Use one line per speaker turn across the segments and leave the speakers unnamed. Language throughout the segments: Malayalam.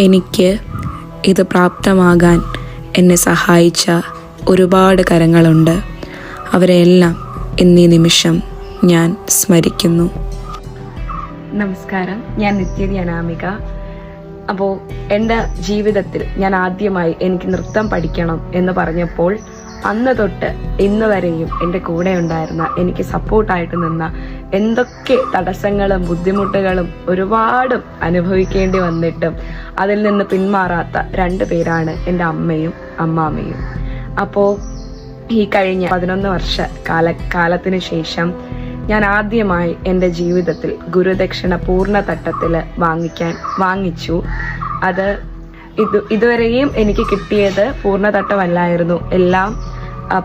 എനിക്ക് ഇത് പ്രാപ്തമാകാൻ എന്നെ സഹായിച്ച ഒരുപാട് കരങ്ങളുണ്ട്. അവരെയെല്ലാം എന്നീ നിമിഷം ഞാൻ സ്മരിക്കുന്നു.
നമസ്കാരം. ഞാൻ നിത്യതി അനാമിക. അപ്പോൾ എന്റെ ജീവിതത്തിൽ ഞാൻ ആദ്യമായി എനിക്ക് നൃത്തം പഠിക്കണം എന്ന് പറഞ്ഞപ്പോൾ അന്ന് തൊട്ട് ഇന്ന് വരെയും എന്റെ കൂടെ ഉണ്ടായിരുന്ന എനിക്ക് സപ്പോർട്ടായിട്ട് നിന്ന എന്തൊക്കെ തടസ്സങ്ങളും ബുദ്ധിമുട്ടുകളും ഒരുപാടും അനുഭവിക്കേണ്ടി വന്നിട്ടും അതിൽ നിന്ന് പിന്മാറാത്ത രണ്ട് പേരാണ് എന്റെ അമ്മയും അമ്മാമ്മയും അപ്പോൾ ഈ കഴിഞ്ഞ പതിനൊന്ന് വർഷ കാല കാലത്തിന് ശേഷം ഞാൻ ആദ്യമായി എന്റെ ജീവിതത്തിൽ ഗുരുദക്ഷിണ പൂർണ തട്ടത്തിൽ വാങ്ങിക്കാൻ വാങ്ങിച്ചു. അത് ഇത് ഇതുവരെയും എനിക്ക് കിട്ടിയത് പൂർണ തട്ടമല്ലായിരുന്നു എല്ലാം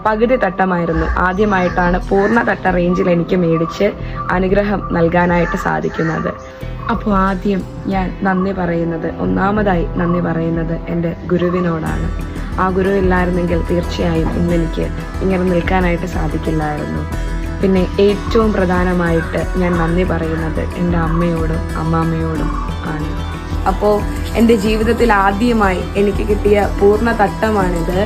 പകുതി തട്ടമായിരുന്നു. ആദ്യമായിട്ടാണ് പൂർണ തട്ട റേഞ്ചിൽ എനിക്ക് മേടിച്ച് അനുഗ്രഹം നൽകാനായിട്ട് സാധിക്കുന്നത്. അപ്പോൾ ആദ്യം ഞാൻ നന്ദി പറയുന്നത് ഒന്നാമതായി നന്ദി പറയുന്നത് എന്റെ ഗുരുവിനോടാണ്. ആ ഗുരു ഇല്ലായിരുന്നെങ്കിൽ തീർച്ചയായും ഇന്നെനിക്ക് ഇങ്ങനെ നിൽക്കാനായിട്ട് സാധിക്കില്ലായിരുന്നു. പിന്നെ ഏറ്റവും പ്രധാനമായിട്ട് ഞാൻ നന്ദി പറയുന്നത് എന്റെ അമ്മയോടും അമ്മാമ്മയോടും അപ്പോൾ എന്റെ ജീവിതത്തിൽ ആദ്യമായി എനിക്ക് കിട്ടിയ പൂർണ തട്ടമാണിത്.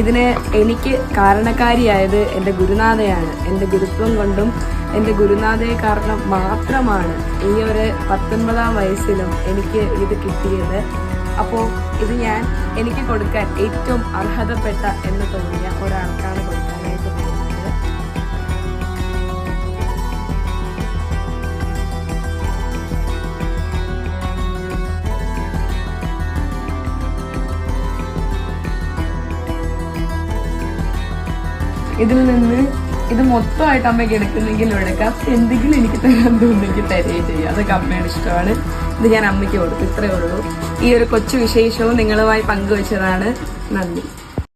ഇതിന് എനിക്ക് കാരണക്കാരിയായത് എന്റെ ഗുരുനാഥയാണ്. എന്റെ ഗുരുത്വം കൊണ്ടും എന്റെ ഗുരുനാഥയെ കാരണം മാത്രമാണ് ഈ ഒരു പത്തൊൻപതാം വയസ്സിലും എനിക്ക് ഇത് കിട്ടിയത്. അപ്പോൾ ഇത് ഞാൻ എനിക്ക് കൊടുക്കാൻ ഏറ്റവും അർഹതപ്പെട്ട എന്ന് തോന്നിയ ഒരാൾക്കാണ് കൊടുക്കാനായിട്ട് ഇതിൽ നിന്ന് ഇത് മൊത്തമായിട്ട് അമ്മയ്ക്ക് എടുക്കുന്നെങ്കിലും എടുക്കാം എന്തെങ്കിലും എനിക്ക് തരാൻ തോന്നുന്നെങ്കിൽ തരുകയും ചെയ്യും. അതൊക്കെ അമ്മയുടെ ഇഷ്ടമാണ്. ഇത് ഞാൻ അമ്മയ്ക്ക് കൊടുക്കും ഇത്രയേ ഉള്ളൂ. ഈ ഒരു കൊച്ചു വിശേഷവും നിങ്ങളുമായി പങ്കുവച്ചതാണ്. നന്ദി.